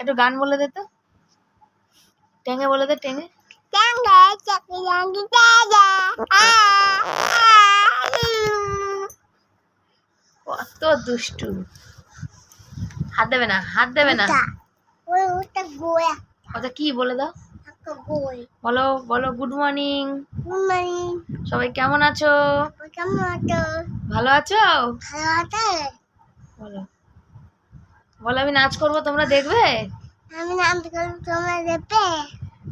একটু গান বলে দে তো। টেঙ্গে বলে দে টেঙ্গে কত দুষ্টু। হাত দেবে না হাত দেবে না। ওটা কি বলে দাও? বলো বলো গুড মর্নিং সবাই কেমন আছো? ভালো আছো। বলো। বলো আমি নাচ করব তোমরা দেখবে? আমি নাম তোমরা দেবে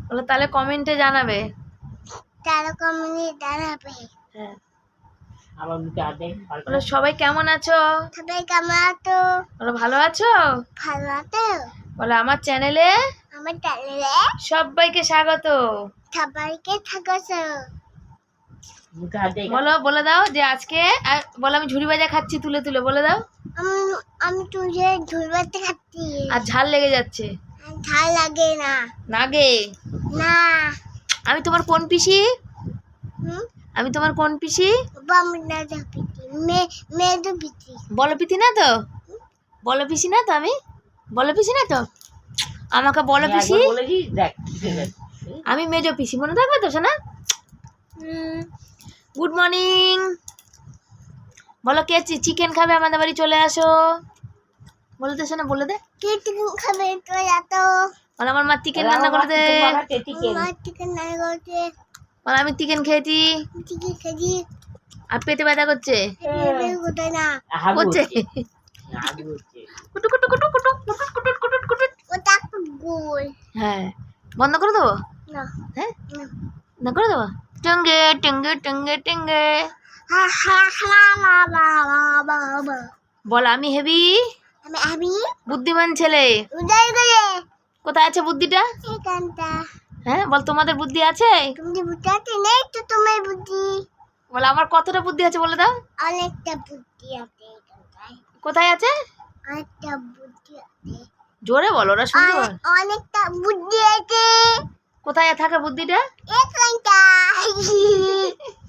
বলো তাহলে কমেন্টে জানাবে। তারা কমিনি দাঁড়াবে হ্যাঁ। বলো সবাই কেমন আছো? সবাই কেমন আছো? বলো ভালো আছো? ভালো আছো? বলো আমার চ্যানেলে আমার চ্যানেলে সবাইকে স্বাগত। সবাইকে দেন বলো বলে দাও যে আজকে আর বলো আমি ঝুড়ি ভাজা খাচ্ছি তুলে তুলে। বলে দাও। আমি ঝুলবাতে খাচ্ছি। আর ঝাল লেগে যাচ্ছে। ঝাল লাগে না। না গে। না। আমি তোমার কোন পিসি? আমি তোমার কোন পিসি? বলো পিসি না তো? বলো পিসি না তো আমি? বলো পিসি না তো? আমাকে বলো পিসি। ঠিক আছে। আমি মেজো পিসি মনে থাকবে তো শোনা গুড মর্নিং বলো কে চিকেন খাবে আমাদের বাড়ি চলে আসো। বলে দে শোনা বলে দে। কে চিকেন খাবে তো এত। বলো আমার মা চিকেন রান্না করে দে মা চিকেন নাই করছে বলো আমি চিকেন খেয়েছি। চিকেন খাজি আর পেটে ব্যথা করছে? না। করছে? কুটু কুটু কুটু কুটু কুটুট কুটুট কুটুট কুটুট ওটা গোল। হ্যাঁ। বন্ধ করে দেবো? না। হ্যাঁ? না। বন্ধ করে দেবো? টঙ্গে টঙ্গে টঙ্গে টঙ্গে। বল আমি হেবি? আমি বুদ্ধিমান ছেলে। কোথায় আছে বুদ্ধিটা? এখানটা হ্যাঁ বল তোমাদের বুদ্ধি আছে? তুমি বুঝতে নেই তো তোমার বুদ্ধি। বল আমার কতটা বুদ্ধি আছে বলে দাও। অনেকটা বুদ্ধি আছে কোথায় আছে? অনেকটা বুদ্ধি আছে। জোরে বলো ওরা শুনতে। অনেকটা বুদ্ধি আছে। কোথায় থাকে বুদ্ধিটা? এখানটায়।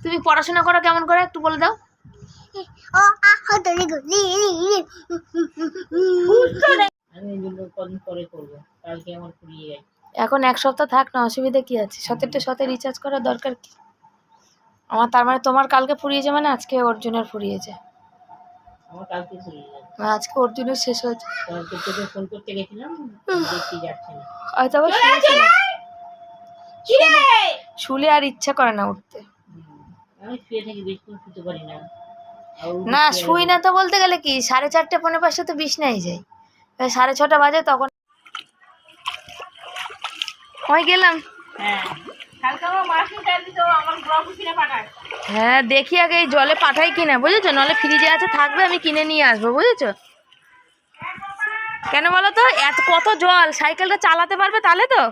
তুমি পড়াশোনা করো কেমন করে? একটু বলে দাও। এখন এক সপ্তাহ থাক না অসুবিধা কি আছে? সতেরটা শতে রিচার্জ করার দরকার কি? আমার তার মানে তোমার কালকে ফুরিয়েছে মানে আজকে অর্জুনের ফুরিয়েছে আমার কালকে ফুরিয়ে গেছে। আজকে অর্জুনের শেষ হয়েছে। ফোন করতে গেছিলাম দেখতে যাচ্ছে না। হয়তো আবার শুলে আর ইচ্ছা করে না উঠতে। না। শুই না তো বলতে গেলে কি সাড়ে চারটে পনেরো পাঁচটা তো বিছনায় যাই সাড়ে ছটা বাজে তখন ওই গেলাম। হ্যাঁ হ্যাঁ দেখি আগে এই জলে পাঠাই কিনা বুঝেছ? নাহলে ফ্রিজে আছে থাকবে আমি কিনে নিয়ে আসব বুঝেছ? কেন বলো তো এত কত জল সাইকেলটা চালাতে পারবে তাহলে তো?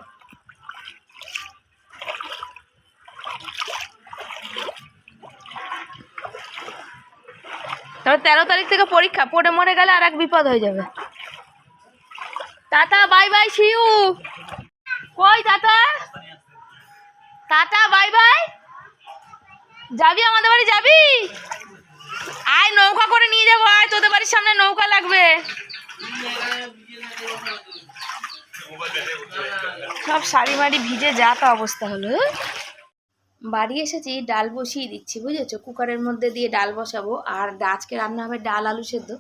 তবে তেরো তারিখ থেকে পরীক্ষা পড়ে মরে গেলে আর এক বিপদ হয়ে যাবে। টাটা, বাই বাই শিউ কই টাটা টাটা, বাই বাই। যাবি আমাদের বাড়ি, যাবি? আয়, নৌকা করে নিয়ে যাব, আয়, তোদের বাড়ির সামনে নৌকা লাগবে। সব শাড়ি মাড়ি ভিজে যা তা অবস্থা হলো বাড়ি এসেছি, ডাল বসিয়ে দিচ্ছি, বুঝেছ? কুকারের মধ্যে দিয়ে ডাল বসাবো, আর আজকে রান্না হবে ডাল আলু সেদ্ধ।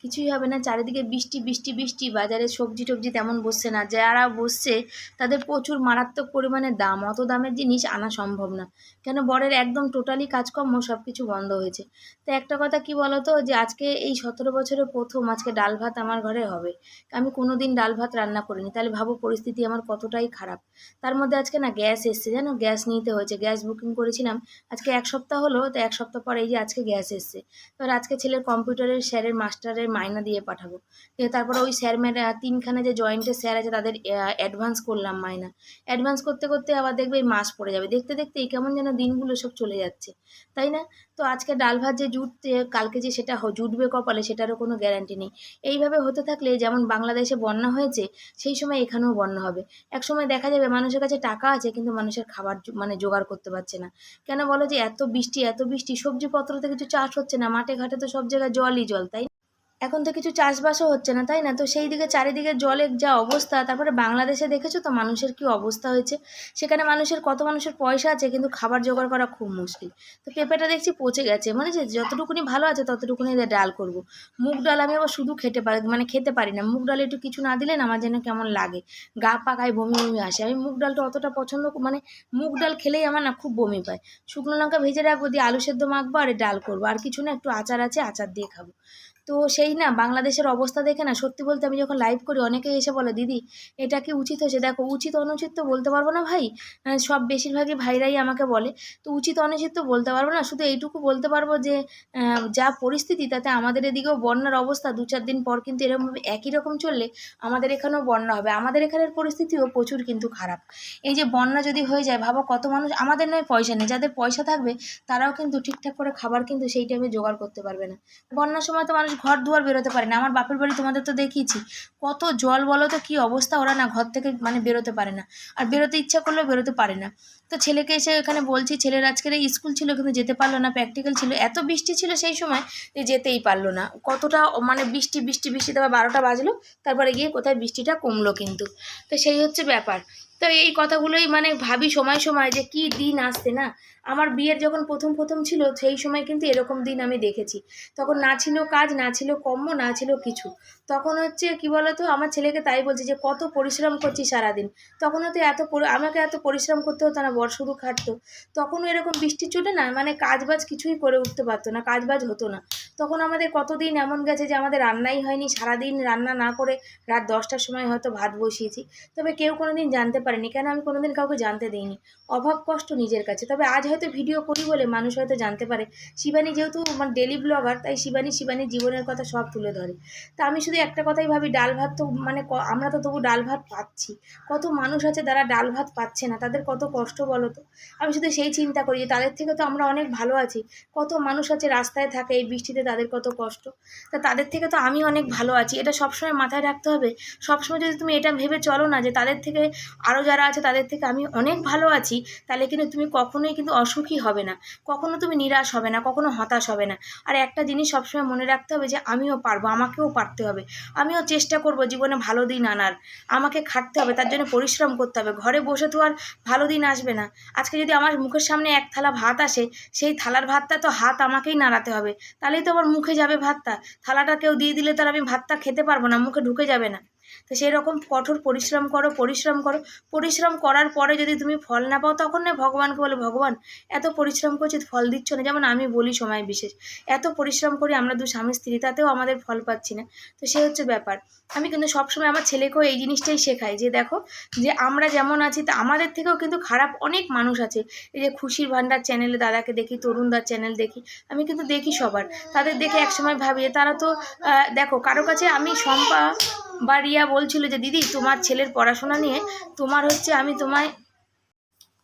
কিছুই হবে না। চারিদিকে বৃষ্টি বৃষ্টি বৃষ্টি। বাজারে সবজি টবজি তেমন বসছে না। যারা বসছে, তাদের প্রচুর মারাত্মক পরিমাণে দাম। অত দামের জিনিস আনা সম্ভব না। কেন? বরের একদম টোটালি কাজকর্ম সব কিছু বন্ধ হয়েছে। তো একটা কথা কি বলতো? যে আজকে এই সতেরো বছরে প্রথম আজকে ডাল ভাত আমার ঘরে হবে। আমি কোনো দিন ডাল ভাত রান্না করিনি। তাহলে ভাবো পরিস্থিতি আমার কতটাই খারাপ। তার মধ্যে আজকে না গ্যাস এসছে। জানো? গ্যাস নিতে হয়েছে। গ্যাস বুকিং করেছিলাম। আজকে এক সপ্তাহ হলো। তো এক সপ্তাহ পরে এই যে আজকে গ্যাস এসছে। এবার আজকে ছেলের কম্পিউটারের, স্যারের, মাস্টারের মাইনা দিয়ে পাঠাবো। তারপরে ওই স্যার ম্যাডা তিনখানে যে জয়েন্টের স্যার আছে, তাদের অ্যাডভান্স করলাম মাইনা। অ্যাডভান্স করতে করতে আবার দেখবে এই মাস পড়ে যাবে। দেখতে দেখতে এই কেমন যেন দিনগুলো সব চলে যাচ্ছে। তাই না? তো আজকে ডাল ভাত যে জুটতে কালকে যে সেটা জুটবে কপালে, সেটারও কোনো গ্যারান্টি নেই। এইভাবে হতে থাকলে যেমন বাংলাদেশে বন্যা হয়েছে, সেই সময় এখানেও বন্যা হবে। এক সময় দেখা যাবে মানুষের কাছে টাকা আছে, কিন্তু মানুষের খাবার মানে জোগাড় করতে পারছে না। কেন বলো যে এত বৃষ্টি এত বৃষ্টি, সবজিপত্র তো কিছু চাষ হচ্ছে না, মাঠে ঘাটে তো সব জায়গায় জলই জল, তাই? এখন তো কিছু চাষবাসও হচ্ছে না, তাই না? তো সেই দিকে চারিদিকে জলের যা অবস্থা, তারপরে বাংলাদেশে দেখেছ তো মানুষের কি অবস্থা হয়েছে? সেখানে মানুষের, কত মানুষের পয়সা আছে, কিন্তু খাবার জোগাড় করা খুব মুশকিল। তো পেঁপেটা দেখছি পচে গেছে মানে যে যতটুকুনি ভালো আছে ততটুকুনি ডাল করব। মুগ ডাল আমি আবার শুধু খেতে পারি মানে খেতে পারি না। মুগ ডাল একটু কিছু না দিলে না আমার যেন কেমন লাগে। গা পাকায় বমি বমি আসে। আমি মুগ ডালটা অতটা পছন্দ মানে মুগ ডাল খেলেই আমার না খুব বমি পায়। শুকনো লঙ্কা ভেজে রাখব, দিয়ে আলু সেদ্ধ মাখবো আর ডাল করব। আর কিছু না, একটু আচার আছে, আচার দিয়ে খাব। তো সেই না বাংলাদেশের অবস্থা দেখে না সত্যি বলতে আমি যখন লাইভ করি অনেকেই এসে বলে, দিদি, এটা কি উচিত হয়েছে? দেখো, উচিত অনুচিত তো বলতে পারব না ভাই। সব বেশিরভাগই ভাইরাই আমাকে বলে। তো উচিত অনুচিত তো বলতে পারব না। শুধু এইটুকু বলতে পারব যে যা পরিস্থিতি তাতে আমাদের এদিকেও বন্যার অবস্থা দু চার দিন পর কিন্তু এরকমভাবে একই রকম চললে আমাদের এখানেও বন্যা হবে। আমাদের এখানের পরিস্থিতিও প্রচুর কিন্তু খারাপ। এই যে বন্যা যদি হয়ে যায়, ভাবো কত মানুষ, আমাদের নয়, পয়সা নেই। যাদের পয়সা থাকবে তারাও কিন্তু ঠিকঠাক করে খাবার কিন্তু সেই টাইমে জোগাড় করতে পারবে না। বন্যার সময় তো মানুষ ঘর দুয়ার বেরোতে পারে না। আমার বাপের বাড়ি তোমাদের তো দেখিয়েছি। কত জল বলো তো, কী অবস্থা ওরা না ঘর থেকে মানে বেরোতে পারে না। আর বেরোতে ইচ্ছা করলেও বেরোতে পারে না। তো ছেলেকে এসে এখানে বলছি, ছেলের আজকের স্কুল ছিল, কিন্তু যেতে পারল না প্র্যাকটিক্যাল ছিল। এত বৃষ্টি ছিল সেই সময় যে যেতেই পারল না। কতটা মানে বৃষ্টি বৃষ্টি বৃষ্টি, তারপর বারোটা বাজলো, তারপরে গিয়ে কোথায় বৃষ্টিটা কমলো কিন্তু। তো সেই হচ্ছে ব্যাপার। তো এই কথাগুলোই মানে ভাবি সময় সময় যে কি দিন আসছে না? আমার বিয়ের যখন প্রথম প্রথম ছিল, সেই সময় কিন্তু এরকম দিন আমি দেখেছি। তখন না ছিল কাজ, না ছিল কর্ম, না ছিল কিছু। তখন হচ্ছে কি বলতো, আমার ছেলেকে তাই বলছি যে, কত পরিশ্রম করছি সারাদিন? তখনও তো এত আমাকে এত পরিশ্রম করতে হতো না, বর শুধু খাটতো। তখনও এরকম বৃষ্টি চোটে না মানে কাজবাজ কিছুই করে উঠতে পারতো না, কাজবাজ হতো না। তখন আমাদের কতদিন এমন গেছে যে, আমাদের রান্নাই হয়নি, সারাদিন রান্না না করে রাত দশটার সময় হয়তো ভাত বসিয়েছি। তবে কেউ কোনো দিন জানতে পারেনি, কেন আমি কোনো দিন কাউকে জানতে দিইনি। অভাব কষ্ট নিজের কাছে। তবে আজ হয়তো ভিডিও করি বলে মানুষ হয়তো জানতে পারে। শিবানী যেহেতু মানে ডেলি ব্লগার তাই শিবানী শিবানীর জীবনের কথা সব তুলে ধরে। তা আমি শুধু একটা কথাই ভাবি, ডাল ভাত তো মানে আমরা তো তবু ডাল ভাত পাচ্ছি। কত মানুষ আছে তারা ডাল ভাত পাচ্ছে না, তাদের কত কষ্ট বলো তো? আমি শুধু সেই চিন্তা করি যে তাদের থেকে তো আমরা অনেক ভালো আছি। কত মানুষ আছে রাস্তায় থাকে এই বৃষ্টিতে, তাদের কত কষ্ট। তা তাদের থেকে তো আমি অনেক ভালো আছি। এটা সবসময় মাথায় রাখতে হবে। সবসময় যদি তুমি এটা ভেবে চলো না যে তাদের থেকে আরও যারা আছে তাদের থেকে আমি অনেক ভালো আছি, তাহলে কিন্তু তুমি কখনোই কিন্তু অসুখী হবে না। কখনো তুমি নিরাশ হবে না, কখনো হতাশ হবে না। আর একটা জিনিস সবসময় মনে রাখতে হবে যে, আমিও পারব, আমাকেও পারতে হবে। আমিও চেষ্টা করব জীবনে ভালো দিন আনার। আমাকে খাটতে হবে, তার জন্য পরিশ্রম করতে হবে। ঘরে বসে তো আর ভালো দিন আসবে না। আজকে যদি আমার মুখের সামনে এক থালা ভাত আসে, সেই থালার ভাতটা তো হাত আমাকেই নাড়াতে হবে। তাহলেই তো আমার মুখে যাবে ভাতটা। থালাটা কেউ দিয়ে দিলে তো আমি ভাতটা খেতে পারব না, মুখে ঢুকে যাবে না। তো সেই রকম কঠোর পরিশ্রম করো পরিশ্রম করো। পরিশ্রম করার পরে যদি তুমি ফল না পাও, তখন না ভগবানকে বলে, ভগবান, এত পরিশ্রম করছি ফল দিচ্ছ না। যেমন আমি বলি সময় বিশেষ। এত পরিশ্রম করি আমরা দু স্বামী স্ত্রী, তাতেও আমাদের ফল পাচ্ছি না। তো সে হচ্ছে ব্যাপার। আমি কিন্তু সবসময় আমার ছেলেকেও এই জিনিসটাই শেখাই যে, দেখো, যে আমরা যেমন আছি, তা আমাদের থেকেও কিন্তু খারাপ অনেক মানুষ আছে। এই যে খুশির ভান্ডার চ্যানেলে দাদাকে দেখি, তরুণদার চ্যানেল দেখি, আমি কিন্তু দেখি সবার। তাদের দেখে একসময় ভাবি তারা তো দেখো, কারও কাছে আমি শম্পা বা বলছিল যে দিদি তোমার ছেলের পড়াশোনা নিয়ে তোমার হচ্ছে আমি তোমায়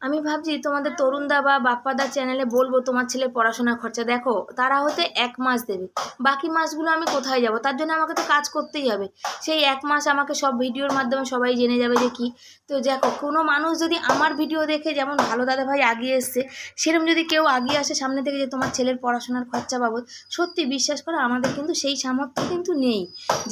আমি ভাবছি তোমাদের তরুণদা বা বাপ্পাদার চ্যানেলে বলব তোমার ছেলের পড়াশোনার খরচা। দেখো, তারা হতে এক মাস দেবে। বাকি মাসগুলো আমি কোথায় যাব? তার জন্য আমাকে তো কাজ করতেই হবে। সেই এক মাস আমাকে সব ভিডিওর মাধ্যমে সবাই জেনে যাবে যে কি। তো দেখো, কোনো মানুষ যদি আমার ভিডিও দেখে যেমন ভালো দাদা ভাই আগিয়ে এসছে সেরকম যদি কেউ আগিয়ে আসে সামনে থেকে যে তোমার ছেলের পড়াশোনার খরচা বাবদ, সত্যি বিশ্বাস করো, আমাদের কিন্তু সেই সামর্থ্য কিন্তু নেই।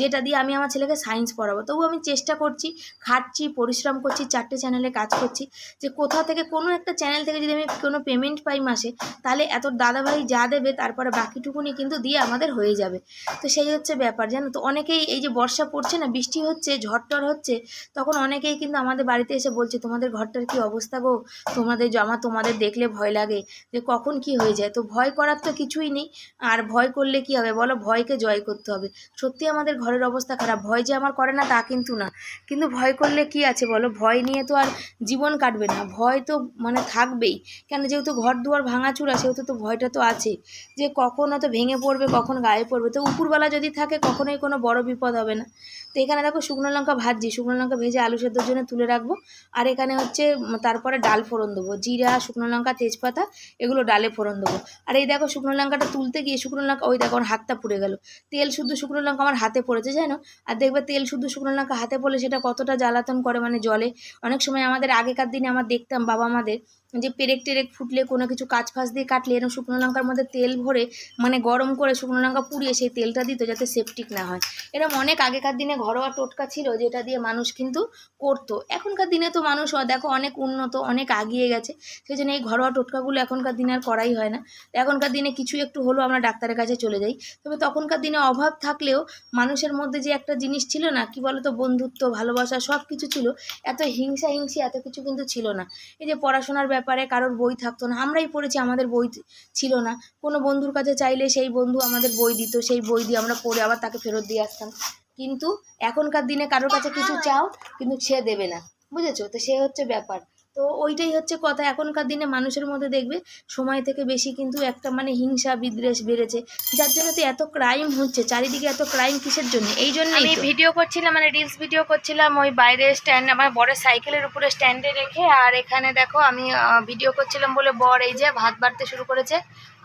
যেটা দিয়ে আমি আমার ছেলেকে সায়েন্স পড়াবো। তবু আমি চেষ্টা করছি, খাটছি, পরিশ্রম করছি, চারটে চ্যানেলে কাজ করছি, যে কোথা থেকে কোনো একটা চ্যানেল থেকে যদি আমি কোনো পেমেন্ট পাই মাসে, তাহলে এত দাদাভাই যা দেবে তারপরে বাকিটুকুনি কিন্তু দিয়ে আমাদের হয়ে যাবে। তো সেই হচ্ছে ব্যাপার, জানো তো? অনেকেই এই যে বর্ষা পড়ছে না, বৃষ্টি হচ্ছে ঝড়টর হচ্ছে, তখন অনেকেই কিন্তু আমাদের বাড়িতে এসে বলছে, তোমাদের ঘরটার কি অবস্থা গো? তোমাদের জমা তোমাদের দেখলে ভয় লাগে যে কখন কি হয়ে যায়। তো ভয় করার তো কিছুই নেই, আর ভয় করলে কি হবে বলো? ভয়কে জয় করতে হবে। সত্যি আমাদের ঘরের অবস্থা খারাপ, ভয় যে আমার করে না তা কিন্তু না। কিন্তু ভয় করলে কি আছে বলো? ভয় নিয়ে তো আর জীবন কাটবে না। ভয় তো মানে থাকবেই। কেন যেহেতু ঘর দুয়ার ভাঙাচুরা সেহেতু তো ভয়টা তো আছে। যে কখন তো ভেঙে পড়বে, কখন গায়ে পড়বে, তো উপরবেলা যদি থাকে, কখনোই কোনো বড় বিপদ হবে না। তো এখানে দেখো শুকনো লঙ্কা ভাজছি, শুকনো লঙ্কা ভেজে আলু সেদ্ধর জন্য তুলে রাখব। আর এখানে হচ্ছে তারপরে ডাল ফোড়ন দেবো, জিরা, শুকনো লঙ্কা, তেজপাতা, এগুলো ডালে ফোড়ন দেবো। আর এই দেখো শুকনো লঙ্কাটা তুলতে গিয়ে শুকনো লঙ্কা, ওই দেখো আমার হাতটা পুড়ে গেল। তেল শুদ্ধ শুকনো লঙ্কা আমার হাতে পড়েছে, জানো? আর দেখবে তেল শুদ্ধ শুকনো লঙ্কা হাতে পড়লে সেটা কতটা জ্বালাতন করে মানে জলে। অনেক সময় আমাদের আগেকার দিনে আমার দেখতাম বাবা আমাদের যে পেরেক টেরেক ফুটলে, কোনো কিছু কাজ ফাঁস দিয়ে কাটলে এরকম শুকনো লঙ্কার মধ্যে তেল ভরে মানে গরম করে শুকনো লঙ্কা পুড়িয়ে সেই তেলটা দিত যাতে সেপটিক না হয়। এরকম অনেক আগেকার দিনে ঘরোয়া টোটকা ছিল যেটা দিয়ে মানুষ কিন্তু করতো। এখনকার দিনে তো মানুষ দেখো অনেক উন্নত, অনেক আগিয়ে গেছে। সেই জন্য এই ঘরোয়া টোটকাগুলো এখনকার দিনে আর করাই হয় না। এখনকার দিনে কিছু একটু হলেও আমরা ডাক্তারের কাছে চলে যাই। তবে তখনকার দিনে অভাব থাকলেও মানুষের মধ্যে যে একটা জিনিস ছিল না, কি বলতো, বন্ধুত্ব, ভালোবাসা সব কিছু ছিল, এত হিংসা হিংসি এত কিছু কিন্তু ছিল না। এই যে পড়াশোনার ব্যাপারে কারোর বই থাকতো না। আমরাই পড়েছি, আমাদের বই ছিল না। কোনো বন্ধুর কাছে চাইলে সেই বন্ধু আমাদের বই দিত, সেই বই দিয়ে আমরা পড়ে আবার তাকে ফেরত দিয়ে আসতাম। কিন্তু এখনকার দিনে কারোর কাছে কিছু চাও, কিন্তু সে দেবে না। বুঝেছ? তো সে হচ্ছে ব্যাপার। তো ওইটাই হচ্ছে কথা। এখনকার দিনে মানুষের মধ্যে দেখবে সময় থেকে বেশি কিন্তু একটা মানে হিংসা বিদ্বেষ বেড়েছে। যার জন্য তো এত ক্রাইম হচ্ছে চারিদিকে এত ক্রাইম কিসের জন্য? এই জন্য আমি ভিডিও করছিলাম মানে রিলস ভিডিও করছিলাম ওই বাইরে স্ট্যান্ড আমার বড় সাইকেলের উপরে স্ট্যান্ডে রেখে আর এখানে দেখো আমি ভিডিও করছিলাম বলে বর এই যে ভাত বাড়তে শুরু করেছে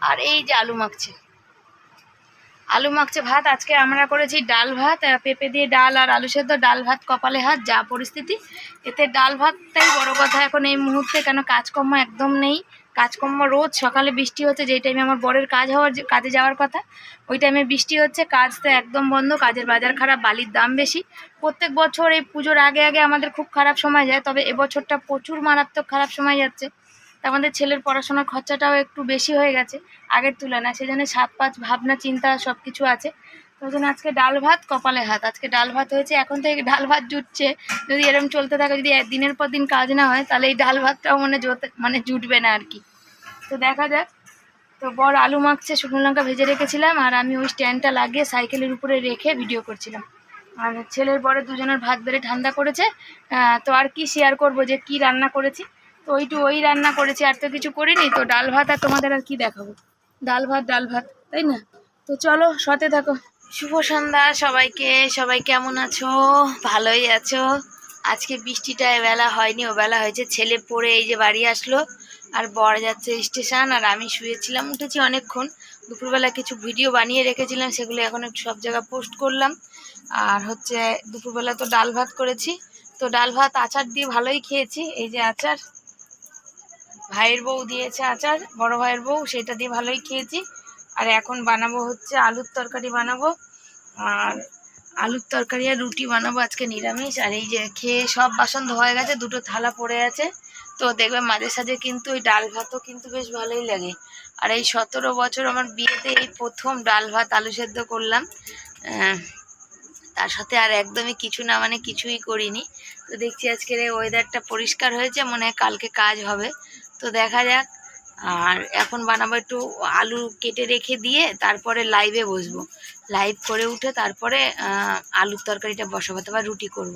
আর এই যে আলু মাখছে। আলু মাখছে ভাত। আজকে আমরা করেছি ডাল ভাত পেঁপে দিয়ে ডাল আর আলু সেদ্ধ, ডাল ভাত, কপালে হাত, যা পরিস্থিতি। এতে ডাল ভাতটাই বড় কথা এখন এই মুহূর্তে, কেন কাজকর্ম একদম নেই। কাজকর্ম রোজ, সকালে বৃষ্টি হচ্ছে, যেই টাইমে আমার বরের কাজ হওয়ার কাজে যাওয়ার কথা, ওই টাইমে বৃষ্টি হচ্ছে, কাজ তো একদম বন্ধ, কাজের বাজার খারাপ, বালির দাম বেশি। প্রত্যেক বছর এই পুজোর আগে আগে আমাদের খুব খারাপ সময় যায়, তবে এবছরটা প্রচুর মারাত্মক খারাপ সময় যাচ্ছে। তা আমাদের ছেলের পড়াশোনার খরচাটাও একটু বেশি হয়ে গেছে, আগের তুলনায়। সেজন্য সাত পাঁচ ভাবনা, চিন্তা সব কিছু আছে ওই জন্য আজকে ডাল ভাত, কপালে হাত। আজকে ডাল ভাত হয়েছে, এখন থেকে ডাল ভাত জুটছে। যদি এরকম চলতে থাকে, যদি দিনের পর দিন কাজ না হয়, তাহলে এই ডাল ভাতটাও মানে মানে জুটবে না আর কি। তো দেখা যাক। তো বড় আলু মাখছে, শুকনো লঙ্কা ভেজে রেখেছিলাম, আর আমি ওই স্ট্যান্ডটা লাগিয়ে সাইকেলের উপরে রেখে ভিডিও করছিলাম। আর ছেলের পরে দুজনের ভাত বেড়ে ঠান্ডা করেছে। তো আর কি শেয়ার করব যে কি রান্না করেছি? তো ওইটু ওই রান্না করেছি, আর তো কিছু করিনি, তো ডাল ভাত আর তোমাদের আর কি দেখাবো? ডাল ভাত ডাল ভাত, তাই না? তো চলো সতে থাকো। শুভ সন্ধ্যা সবাইকে, সবাই কেমন আছো? ভালোই আছো? আজকে বৃষ্টিটা বেলা হয়নি, ও বেলা হয়েছে, ছেলে পড়ে এই যে বাড়ি আসলো, আর বর যাচ্ছে স্টেশন, আর আমি শুয়েছিলাম, উঠেছি অনেকক্ষণ, দুপুরবেলা কিছু ভিডিও বানিয়ে রেখেছিলাম, সেগুলো এখন একটু সব জায়গায় পোস্ট করলাম, আর হচ্ছে দুপুরবেলা তো ডাল ভাত করেছি, তো ডাল ভাত আচার দিয়ে ভালোই খেয়েছি, এই যে আচার ভাইয়ের বউ দিয়েছে আচার, বড় ভাইয়ের বউ, সেটা দিয়ে ভালোই খেয়েছি। আর এখন বানাবো হচ্ছে আলুর তরকারি বানাবো। আর আলুর তরকারি আর রুটি বানাবো আজকে নিরামিষ। আর এই যে খেয়ে সব বাসন ধোয়া গেছে, দুটো থালা পড়ে আছে। তো দেখবে মাঝে সাঝে কিন্তু ওই ডাল ভাতও কিন্তু বেশ ভালোই লাগে। আর এই সতেরো বছর আমার বিয়েতে এই প্রথম ডাল ভাত আলু সেদ্ধ করলাম। তার সাথে আর একদমই কিছু না মানে কিছুই করিনি। তো দেখছি আজকের এই ওয়েদারটা পরিষ্কার হয়েছে, মনে হয় কালকে কাজ হবে। তো দেখা যাক। আর এখন বানাবো একটু আলু কেটে রেখে দিয়ে তারপরে লাইভে বসবো। লাইভ করে উঠে তারপরে আলুর তরকারিটা বসাবো তারপর রুটি করব।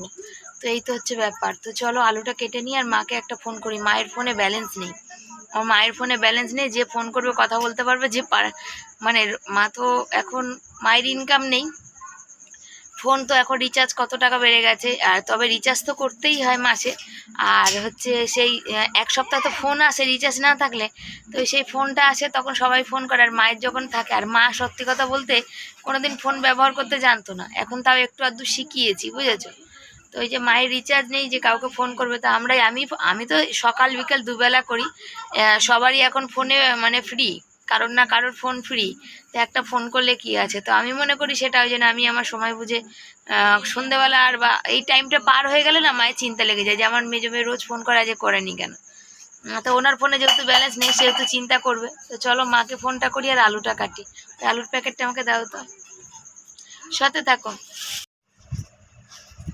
তো এই তো হচ্ছে ব্যাপার। তো চলো আলুটা কেটে নিয়ে আর মাকে একটা ফোন করি। মায়ের ফোনে ব্যালেন্স নেই। আমার মায়ের ফোনে ব্যালেন্স নেই, যে ফোন করবে কথা বলতে পারবে, যে মানে মা তো এখন মায়ের ইনকাম নেই। ফোন তো এখন রিচার্জ কত টাকা বেড়ে গেছে, আর তবে রিচার্জ তো করতেই হয় মাসে। আর হচ্ছে সেই এক সপ্তাহ তো ফোন আসে রিচার্জ না থাকলে, তো সেই ফোনটা আসে তখন সবাই ফোন করে, আর মায়ের যখন থাকে, আর মা সত্যি কথা বলতে কোনোদিন ফোন ব্যবহার করতে জানতো না। এখন তাও একটু আধটু শিখিয়েছি, বুঝেছ? তো ওই যে মায়ের রিচার্জ নেই যে কাউকে ফোন করবে, তো আমরাই, আমি আমি তো সকাল বিকাল দুবেলা করি সবারই এখন ফোনে মানে ফ্রি কারোর না কারোর ফোন ফ্রি তো একটা ফোন করলে কি আছে? তো আমি মনে করি সেটা ওই জন্য আমি আমার সময় বুঝে আহ, সন্ধেবেলা আর বা এই টাইমটা পার হয়ে গেলে না মায়ের চিন্তা লেগে যায় যে আমার মেজো মেয়ে রোজ ফোন করে আজকে করেনি কেন? তো ওনার ফোনে যেহেতু ব্যালেন্স নেই সেহেতু চিন্তা করবে। তো চলো মাকে ফোনটা করি আর আলুটা কাটি। আলুর প্যাকেটটা আমাকে দাও তো। সাথে থাকো।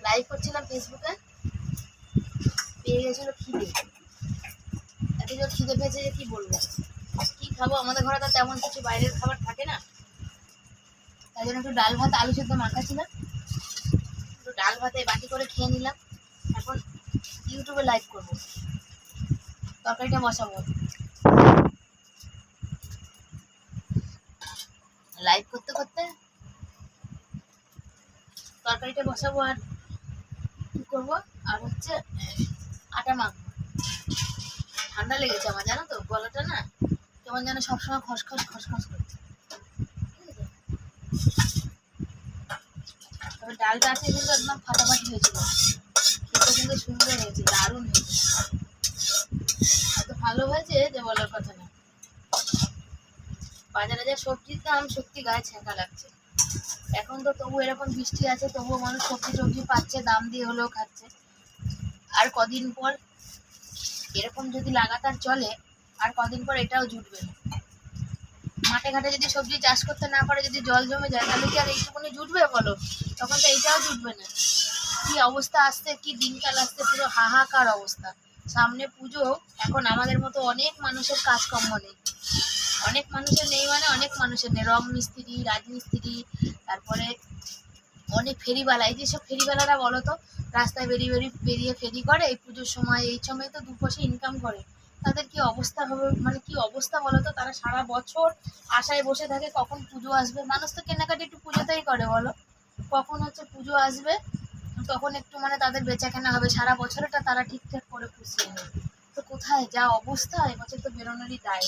লাইভ করছিলাম ফেসবুকে পেয়ে গেছিল খিদে। এত খিদে পেয়েছে যে কি বলব? খাব, আমাদের ঘরে তো তেমন কিছু বাইরের খাবার থাকে না। তাই জন্য একটু ডাল ভাত, আলু সেদ্ধ মাখাছিলাম একটু ডাল ভাতে বাটি করে খেয়ে নিলাম। এখন ইউটিউবে লাইভ করব। তরকারিটা বসাবো। লাইভ করতে করতে তরকারিটা বসাবো আর কি করব? আর হচ্ছে আটা মাখবো। ঠান্ডা লেগেছে আমার, জানো তো? গলাটা না কেমন যেন সবসময় খসখস খসখস করছে। তবে ডালটা আছে কিন্তু একদম ফাটাফাটি হয়েছিল। খেতে কিন্তু সুন্দর হয়েছে, দারুণ হয়েছে। এত ভালো হয়েছে যে বলার কথা না। বাজারে যা সবজির দাম সত্যি গায়ে ছ্যাঁকা লাগছে। এখন তো তবু এরকম বৃষ্টি আছে, তবুও মানুষ সবজি সবজি পাচ্ছে, দাম দিয়ে হলেও খাচ্ছে। আর কদিন পর এরকম যদি লাগাতার চলে আর কদিন পর এটাও জুটবে। মাঠে ঘাটে যদি সবজি চাষ করতে না পারে, যদি জল জমে যায়, তাহলে কি আর এইটুকুনি জুটবে বলো? তখন তো এইটাও জুটবে না। কি অবস্থা আসছে, কি দিনকাল আসছে, পুরো হাহাকার অবস্থা। সামনে পুজো, এখন আমাদের মতো অনেক মানুষের কাজকর্ম নেই। অনেক মানুষের নেই মানে অনেক মানুষের নেই। রং মিস্ত্রি রাজমিস্ত্রি, তারপরে অনেক ফেরিওয়ালা। এই যেসব ফেরিওয়ালারা বলো তো, রাস্তায় বেরিয়ে বেরিয়ে বেরিয়ে ফেরি করে, এই পুজোর সময়, এই সময় তো দু পয়সা ইনকাম করে। তাদের কি অবস্থা হবে? মানে কি অবস্থা বলো তো তারা সারা বছর আশায় বসে থাকে কখন পুজো আসবে। মানুষ তো কেনাকাটি একটু পুজোতেই করে বলো। কখন হচ্ছে পুজো আসবে, তখন একটু মানে তাদের বেচা কেনা হবে। সারা বছরটা তারা ঠিকঠাক করে পুষিয়ে নেবে। তো কোথায়? যা অবস্থা, এবছর তো বেরোনোরই দায়।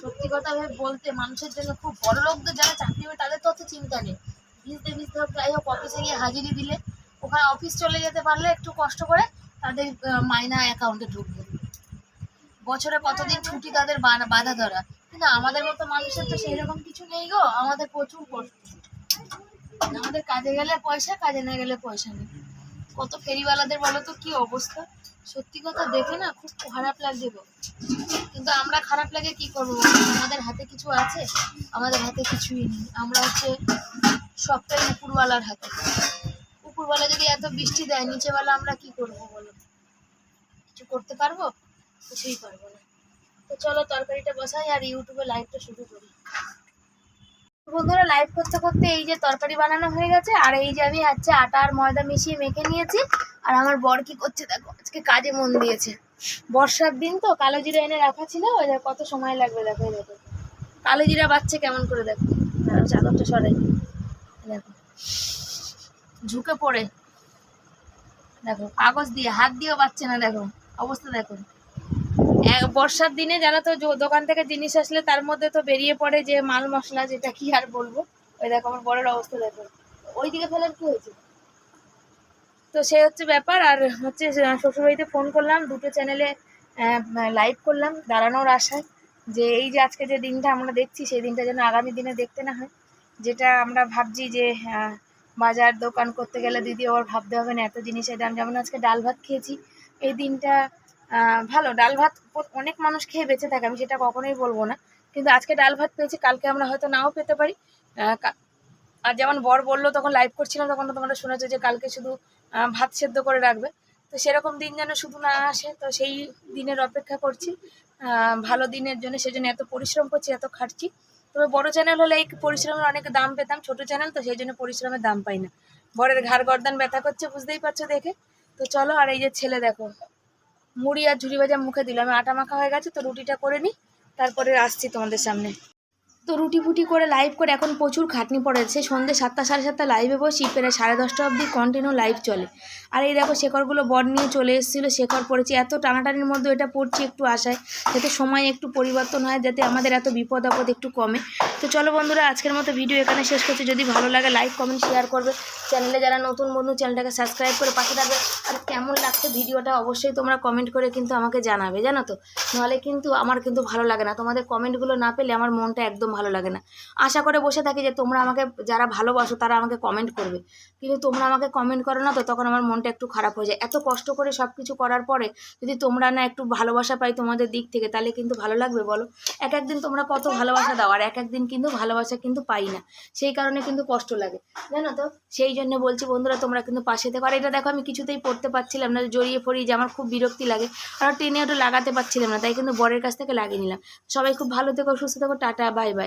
সত্যি কথা ভেবে বলতে, মানুষের জন্য খুব বড় লোকদের যারা চাকরি হবে তাদের তো অত চিন্তা নেই। ভিজতে ভিজতে হোক, যাই হোক অফিসে গিয়ে হাজিরি দিলে। ওখানে অফিস চলে যেতে পারলে একটু কষ্ট করে তাদের মাইনা অ্যাকাউন্টে ঢুকবে। বছরে কতদিন ছুটি তাদের বাধা ধরা। কিন্তু আমাদের মতো মানুষের তো সেই রকম কিছু নেই গো। আমাদের প্রচুর কষ্ট। আমাদের কাজে গেলে পয়সা, কাজে না গেলে পয়সা নেই। কত ফেরিওয়ালাদের বলো তো কি অবস্থা? সত্যি কথা দেখে না খুব খারাপ লাগছে গো। কিন্তু আমরা খারাপ লাগে কি করব আমাদের হাতে কিছু আছে? আমাদের হাতে কিছুই নেই। আমরা হচ্ছে সবটাই উপরওয়ালার হাতে। উপরওয়ালা যদি এত বৃষ্টি দেয়, নিচেওয়ালা আমরা কি করব বলো? কিছু করতে পারব? কিছুই পারব না। তো চলো তরকারিটা বসাই আর ইউটিউবে লাইভটা শুরু করি। বন্ধুরা লাইভ করতে করতে এই যে তরকারি বানানো হয়ে গেছে, আর এই যে আমি হচ্ছে আটা আর ময়দা মিশিয়ে মেখে নিয়েছি, আর আমার বর কি করছে দেখো, আজকে কাজে মন দিয়েছে। বর্ষার দিন তো, কালো জিরা এনে রাখা ছিল, ওই কত সময় লাগবে দেখো দেখো। কালো জিরা বাচ্চা কেমন করে দেখো। চাদরটা সরাই। দেখো। ঝুঁকে পড়ে। দেখো, কাগজ দিয়ে, হাত দিয়েও পাচ্ছে না, দেখো। অবস্থা দেখো। বর্ষার দিনে জানো তো দোকান থেকে জিনিস আসলে তার মধ্যে তো বেরিয়ে পড়ে যে মাল মশলা যেটা কি আর বলব। ওই দেখো আমার বড়ের অবস্থা দেখো। ওই দিকে ফেলার কি হয়েছে? তো সে হচ্ছে ব্যাপার, আর হচ্ছে শ্বশুরবাড়িতে ফোন করলাম, দুটো চ্যানেলে লাইভ করলাম, দাঁড়ানোর আশায় যে এই যে আজকে যে দিনটা আমরা দেখছি, সেই দিনটা যেন আগামী দিনে দেখতে না হয়। যেটা আমরা ভাবছি যে বাজার দোকান করতে গেলে দিদি আবার ভাবতে হবে না, এত জিনিসের দাম। যেমন আজকে ডাল ভাত খেয়েছি, এই দিনটা ভালো, ডাল ভাত অনেক মানুষ খেয়ে বেঁচে থাকে, আমি সেটা কখনোই বলব না। কিন্তু আজকে ডাল ভাত পেয়েছি, কালকে আমরা হয়তো নাও পেতে পারি। আর যেমন বর বলল, তখন লাইভ করছিলাম, তখন তোমরা শুনেছো যে কালকে শুধু ভাত সেদ্ধ করে রাখবে। তো সেরকম দিন যেন শুধু না আসে, তো সেই দিনের অপেক্ষা করছি। ভালো দিনের জন্য, সেজন্য এত পরিশ্রম করছি, এত খাটছি। তবে বড় চ্যানেল হলে এই পরিশ্রমের অনেক দাম পেতাম, ছোট চ্যানেল তো সেই জন্য পরিশ্রমের দাম পাই না। বরের ঘাড় গর্দান ব্যথা করছে, বুঝতেই পারছ দেখে। তো চলো, আর এই যে ছেলে দেখো মুড়ি আর ঝুড়ি ভাজা মুখে দিলাম। আটা মাখা হয়ে গেছে, তো রুটিটা করে নিই তারপরে আসছি তোমাদের সামনে। তো রুটি ফুটি করে লাইভ করে এখন প্রচুর খাটনি পড়েছে। সন্ধ্যে সাতটা, সাড়ে সাতটা লাইভে বসি, প্রায় সাড়ে দশটা অবধি কন্টিনিউ লাইভ চলে। আর এই দেখো শেখরগুলো বর নিয়ে চলে এসেছিল, শেখর পড়েছে। এত টানাটানির মধ্যে এটা পড়ছি একটু আশায়, যাতে সময় একটু পরিবর্তন হয়, যাতে আমাদের এত বিপদ আপদ একটু কমে। তো চলো বন্ধুরা, আজকের মতো ভিডিও এখানে শেষ করছি। যদি ভালো লাগে লাইক কমেন্ট শেয়ার করবে। চ্যানেলে যারা নতুন বন্ধু চ্যানেলটাকে সাবস্ক্রাইব করে পাশে থাকবে। আর কেমন লাগছে ভিডিওটা অবশ্যই তোমরা কমেন্ট করে কিন্তু আমাকে জানাবে, জানো তো? নাহলে কিন্তু আমার কিন্তু ভালো লাগে না। তোমাদের কমেন্টগুলো না পেলে আমার মনটা একদম ভালো লাগে না। আশা করে বসে থাকি যে তোমরা আমাকে যারা ভালোবাসো তারা আমাকে কমেন্ট করবে। কিন্তু তোমরা আমাকে কমেন্ট করো না তো তখন আমার মনটা একটু খারাপ হয়ে যায়। এত কষ্ট করে সব কিছু করার পরে যদি তোমরা না একটু ভালোবাসা পাই তোমাদের দিক থেকে তাহলে কিন্তু ভালো লাগবে বলো? এক একদিন তোমরা কত ভালোবাসা দাও আর এক একদিন কিন্তু ভালোবাসা কিন্তু পাই না। সেই কারণে কিন্তু কষ্ট লাগে। জানো তো? সেই জন্য বলছি বন্ধুরা তোমরা কিন্তু পাশে থেকে। আর এটা দেখো আমি কিছুতেই পড়তে পারছিলাম না, জড়িয়ে পড়ি যে আমার খুব বিরক্তি লাগে। আর টেনে ওটা লাগাতে পারছিলাম না, তাই কিন্তু বরের কাছ থেকে লাগিয়ে নিলাম। সবাই খুব ভালো থেকো, সুস্থ থেকো, টাটা বাই বাই